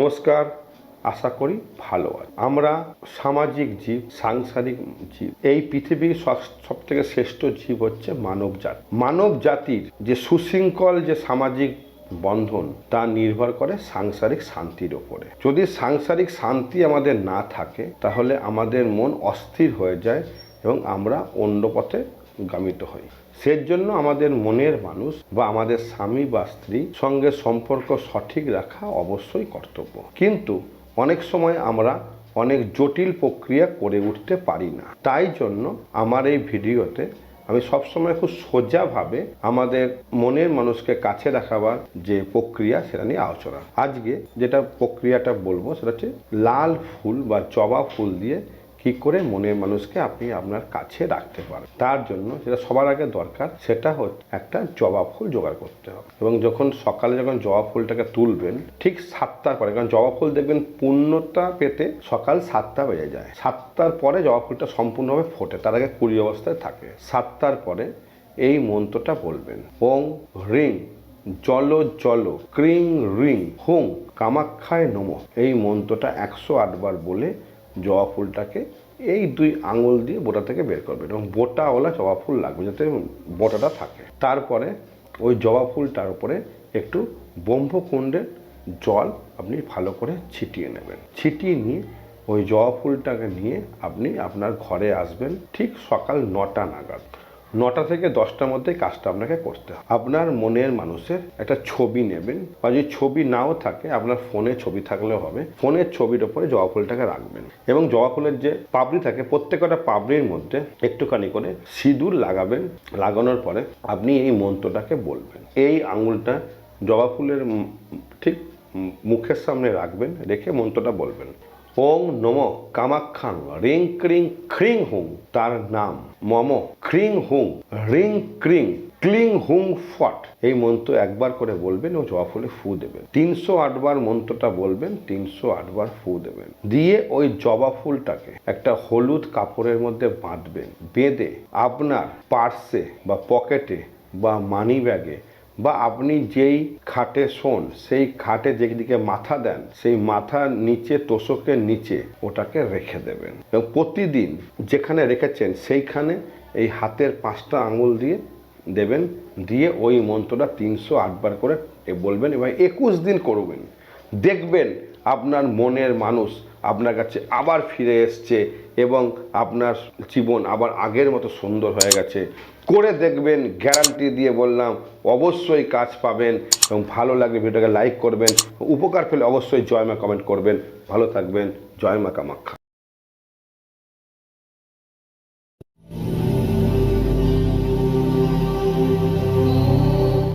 নমস্কার, আশা করি ভালো আছে। আমরা সামাজিক জীব, সাংসারিক জীব। এই পৃথিবীর সব থেকে শ্রেষ্ঠ জীব হচ্ছে মানব জাতি মানব জাতির যে সুশৃঙ্খল, যে সামাজিক বন্ধন, তা নির্ভর করে সাংসারিক শান্তির ওপরে। যদি সাংসারিক শান্তি আমাদের না থাকে, তাহলে আমাদের মন অস্থির হয়ে যায় এবং আমরা অন্য পথে গামিত হয়। হই সেজন্য আমাদের মনের মানুষ বা আমাদের স্বামী বা স্ত্রী সঙ্গে সম্পর্ক সঠিক রাখা অবশ্যই কর্তব্য। কিন্তু অনেক সময় আমরা অনেক জটিল প্রক্রিয়া করে উঠতে পারি না। তাই জন্য আমার এই ভিডিওতে আমি সবসময় খুব সোজাভাবে আমাদের মনের মানুষকে কাছে রাখাবার যে প্রক্রিয়া সেটা নিয়ে আলোচনা। আজকে যেটা প্রক্রিয়াটা বলব সেটা হচ্ছে লাল ফুল বা জবা ফুল দিয়ে কি করে মনের মানুষকে আপনি আপনার কাছে রাখতে পারেন? তার জন্য যেটা সবার আগে দরকার, সেটা হচ্ছে একটা জবা ফুল জোগাড় করতে হবে। এবং যখন সকালে যখন জবা ফুলটাকে তুলবেন, ঠিক সাতটার পরে, কারণ জবা ফুল দেখবেন পূর্ণতা পেতে সকাল সাতটা বেজে যায়। সাতটার পরে জবা ফুলটা সম্পূর্ণভাবে ফোটে, তার আগে কুড়ি অবস্থায় থাকে। সাতটার পরে এই মন্ত্রটা বলবেন। ওং রিং জল জল, ক্রিং রিং হুং কামাক্ষায় নম। এই মন্ত্রটা একশো আটবার বলে জবা ফুলটাকে এই দুই আঙুল দিয়ে বোটা থেকে বের করবেন এবং বোটাওয়ালা জবা ফুল লাগবে যাতে বোটাটা থাকে। তারপরে ওই জবা ফুলটার উপরে একটু ব্রহ্মকুণ্ডের জল আপনি ভালো করে ছিটিয়ে নেবেন। ছিটিয়ে নিয়ে ওই জবা ফুলটাকে নিয়ে আপনি আপনার ঘরে আসবেন ঠিক সকাল নটা নাগাদ। নটা থেকে দশটার মধ্যে কাজটা আপনাকে করতে হবে। আপনার মনের মানুষের একটা ছবি নেবেন বা যদি ছবি নাও থাকে, আপনার ফোনে ছবি থাকলেও হবে। ফোনের ছবির ওপরে জবা ফুলটাকে রাখবেন এবং জবা ফুলের যে পাপড়ি থাকে, প্রত্যেকটা পাপড়ির মধ্যে একটুখানি করে সিঁদুর লাগাবেন। লাগানোর পরে আপনি এই মন্ত্রটাকে বলবেন। এই আঙুলটা জবা ফুলের ঠিক মুখের সামনে রাখবেন, রেখে মন্ত্রটা বলবেন। ওং নম কামাখ্যাং রিং ক্রিং খ্রিং হুং তার নাম। মম খ্রিং হুং রিং ক্রিং ক্লিং হুং ফট। এই মন্ত্র একবার করে বলবেন, ও জবা ফুলে ফু দেবেন। তিনশো আটবার মন্ত্রটা বলবেন, তিনশো আটবার ফু দেবেন। দিয়ে ওই জবা ফুলটাকে একটা হলুদ কাপড়ের মধ্যে বাঁধবেন। বেঁধে আপনার পার্সে বা পকেটে বা মানি ব্যাগে বা আপনি যেই খাটে শোন, সেই খাটে যেদিকে মাথা দেন, সেই মাথার নিচে, তোষকের নিচে ওটাকে রেখে দেবেন। এবং প্রতিদিন যেখানে রেখেছেন, সেইখানে এই হাতের পাঁচটা আঙুল দিয়ে দেবেন, দিয়ে ওই মন্ত্রটা তিনশো আটবার করে বলবেন এবং একুশ দিন করবেন। দেখবেন আপনার মনের মানুষ আপনার কাছে আবার ফিরে এসছে এবং আপনার জীবন আবার আগের মতো সুন্দর হয়ে গেছে। করে দেখবেন গ্যারান্টি দিয়ে বললাম, অবশ্যই কাজ পাবেন এবং ভালো লাগলে ভিডিওটাকে লাইক করবেন। উপকার পেলে অবশ্যই জয়মা কমেন্ট করবেন। ভালো থাকবেন, জয় মা কামাখ্যা